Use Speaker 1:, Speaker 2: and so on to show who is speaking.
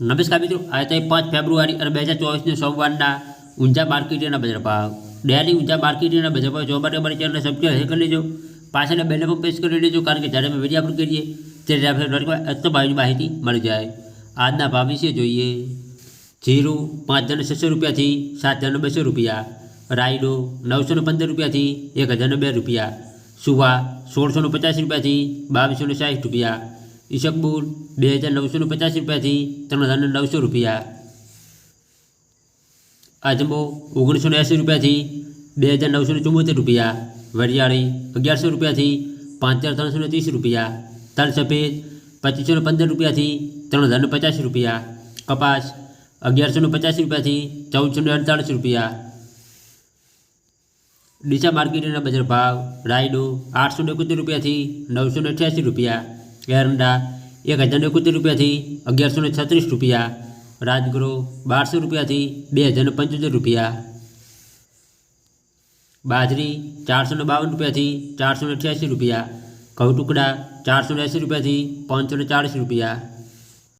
Speaker 1: નમસ્કાર મિત્રો આજે તારીખ પાંચ ફેબ્રુઆરી અને બે હજાર ચોવીસને સોમવારના ઊંઝા માર્કેટના બજાર ભાવ ડેલી ઊંઝા માર્કેટના બજાર ભાવ જોવા માટે અમારી ચેનલને સબસ્ક્રાઈબ કરી લેજો પાછળના બેને પણ પ્રેસ કરી લેજો કારણ કે જ્યારે અમે વિડીયો અપલોડ કરીએ ત્યારે આપણે નોટિફાઈ અત્ય ભાવની માહિતી મળી જાય આજના ભાવ વિશે જોઈએ જીરું પાંચ હજાર છસો રૂપિયાથી સાત હજાર બસો રૂપિયા રાયડો નવસો ને પંદર રૂપિયાથી એક હજાર બે રૂપિયા સુવા સોળસો ને પચાસ રૂપિયાથી બાવીસો ને સાઠ રૂપિયા ઈશકબુલ બે હજાર નવસો ને પચાસ રૂપિયાથી ત્રણ હજાર ને નવસો રૂપિયા અજમો ઓગણીસો ને એંસી રૂપિયાથી બે હજાર નવસો ને ચુમ્મોતેર રૂપિયા વરિયાળી અગિયારસો રૂપિયાથી પાંચ હજાર ત્રણસો ને ત્રીસ રૂપિયા તલ સફેદ પચીસો ને પંદર રૂપિયાથી ત્રણ હજાર ને પચાસ રૂપિયા કપાસ અગિયારસો ને પચાસ રૂપિયાથી ચૌદસો ને અડતાળીસ રૂપિયા ડીસા માર્કેટના બજાર ભાવ રાયડો આઠસો ને એકોતેર રૂપિયાથી નવસો ને અઠ્યાસી રૂપિયા એરંડા એક હજાર ને એકોતેર રૂપિયાથી અગિયારસો ને છત્રીસ રૂપિયા રાજગરો બારસો રૂપિયાથી બે હજાર ને પંચોતેર રૂપિયા બાજરી ચારસો ને બાવન રૂપિયાથી ચારસો ને અઠ્યાસી રૂપિયા ઘઉં ટુકડા ચારસો ને એંસી રૂપિયાથી પાંચસો ને ચાળીસ રૂપિયા